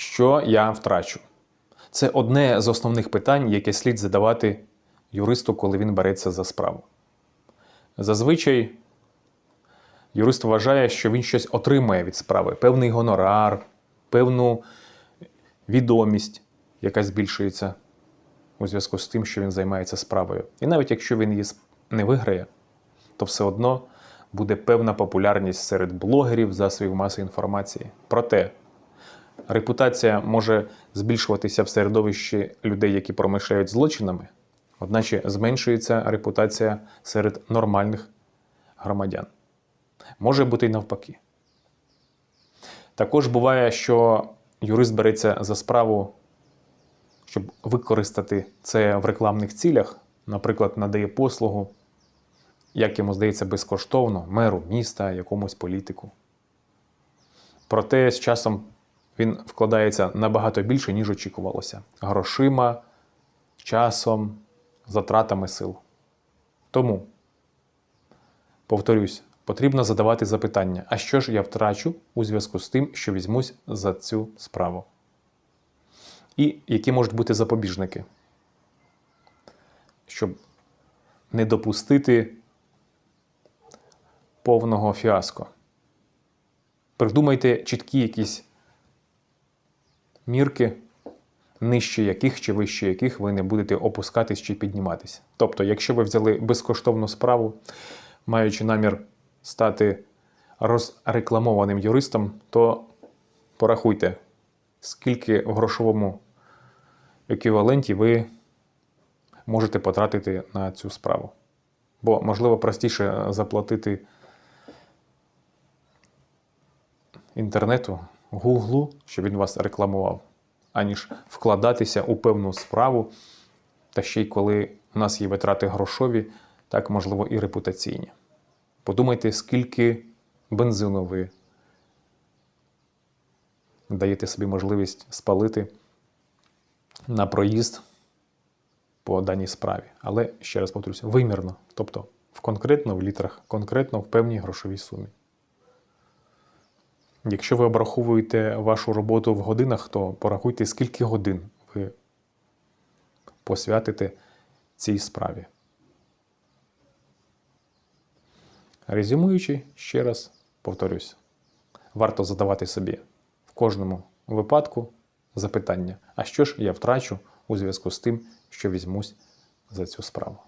Що я втрачу? Це одне з основних питань, яке слід задавати юристу, коли він береться за справу. Зазвичай юрист вважає, що він щось отримає від справи, певний гонорар, певну відомість, яка збільшується у зв'язку з тим, що він займається справою. І навіть якщо він її не виграє, то все одно буде певна популярність серед блогерів, засобів масової інформації. Проте репутація може збільшуватися в середовищі людей, які промишляють злочинами, одначе зменшується репутація серед нормальних громадян. Може бути й навпаки. Також буває, що юрист береться за справу, щоб використати це в рекламних цілях, наприклад, надає послугу, як йому здається, безкоштовно меру міста, якомусь політику. Проте з часом він вкладається набагато більше, ніж очікувалося: грошима, часом, затратами сил. Тому, повторюсь, потрібно задавати запитання: а що ж я втрачу у зв'язку з тим, що візьмусь за цю справу? І які можуть бути запобіжники, щоб не допустити повного фіаско. Придумайте чіткі якісь мірки, нижче яких чи вище яких ви не будете опускатись чи підніматись. Тобто, якщо ви взяли безкоштовну справу, маючи намір стати розрекламованим юристом, то порахуйте, скільки в грошовому еквіваленті ви можете потратити на цю справу. Бо, можливо, простіше заплатити інтернету, гуглу, щоб він вас рекламував, аніж вкладатися у певну справу, та ще й коли у нас є витрати грошові, так можливо і репутаційні. Подумайте, скільки бензину ви даєте собі можливість спалити на проїзд по даній справі. Але ще раз повторюся, вимірно, тобто в конкретно в літрах, конкретно в певній грошовій сумі. Якщо ви обраховуєте вашу роботу в годинах, то порахуйте, скільки годин ви посвятите цій справі. Резюмуючи, ще раз повторюсь, варто задавати собі в кожному випадку запитання, а що ж я втрачу у зв'язку з тим, що візьмусь за цю справу.